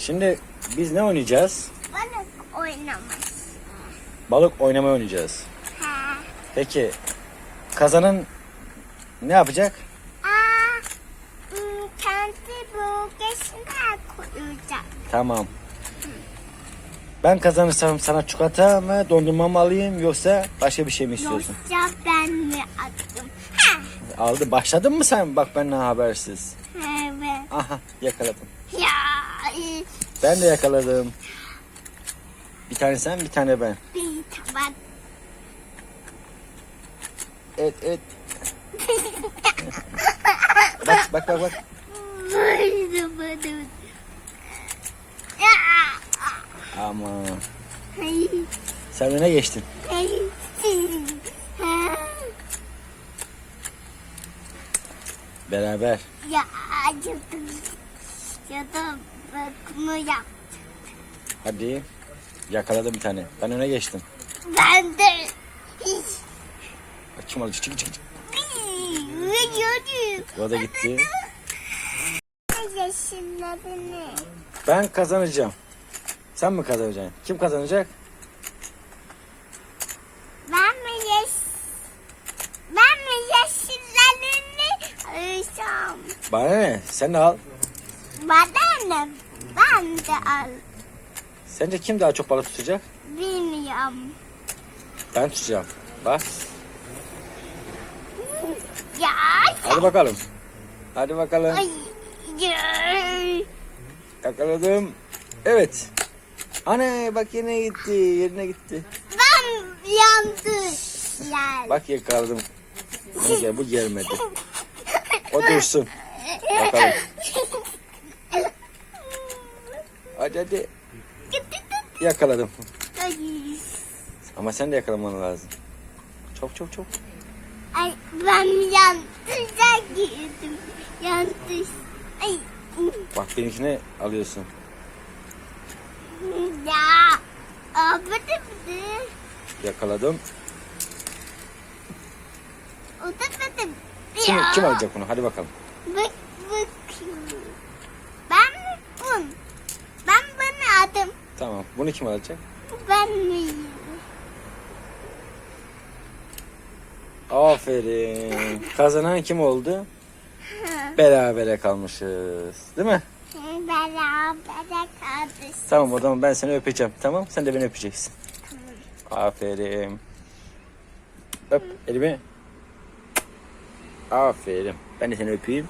Şimdi biz ne oynayacağız? Balık oynamak. Balık oynama oynayacağız. Ha. Peki kazanan ne yapacak? Aa, ım, kendi bölgesine koyacak. Tamam. Ben kazanırsam sana çikolata mı dondurma mı alayım yoksa başka bir şey mi istiyorsun? Yoksa ben mi attım? Ha. Aldı. Başladın mı sen? Bak benden habersiz. Evet. Aha yakaladım. Ya. Ben de yakaladım. Bir tane sen bir tane ben. Bir tabak. Evet evet. bak bak bak bak. Ama sen öne geçtin. Beraber. Ya acıdım. Ya da bakımı yap. Hadi. Yakaladım bir tane. Ben öne geçtim. Ben de. Kim aldı? Çık çık çık. O da gitti. Ben kazanacağım. Sen mi kazanacaksın? Kim kazanacak? Ben mi yaş... Ben mi yaşlılarını alacağım? Bana ne? Sen al. Bana ne? Ben de al. Sence kim daha çok balık tutacak? Bilmiyorum. Ben tutacağım. Bak. Ya. Hadi bakalım. Hadi bakalım. Ay. Ya. Yakaladım. Evet. Ana bak yine gitti. Yerine gitti. Ben yandım. Ya. Bak yakaladım. Neyse bu gelmedi. O dursun. Bakalım. Hadi hadi. Yakaladım. Ama sen de yakalaman lazım. Çok çok çok. Ay ben yanlışa girdim. Yanlış. Ay. Bak benimkine alıyorsun. Ya. De. Yakaladım. De. Kim, kim alacak bunu? Hadi bakalım. Bak bakayım. Ben mi bun? Ben bunu adım. Tamam. Bunu kim alacak? Ben miyim? Aferin. Kazanan kim oldu? Berabere kalmışız. Değil mi? Beraber kaldık. Tamam o zaman ben seni öpeceğim. Tamam sen de beni öpeceksin. Aferin. Öp elimi. Aferin. Ben de seni öpeyim.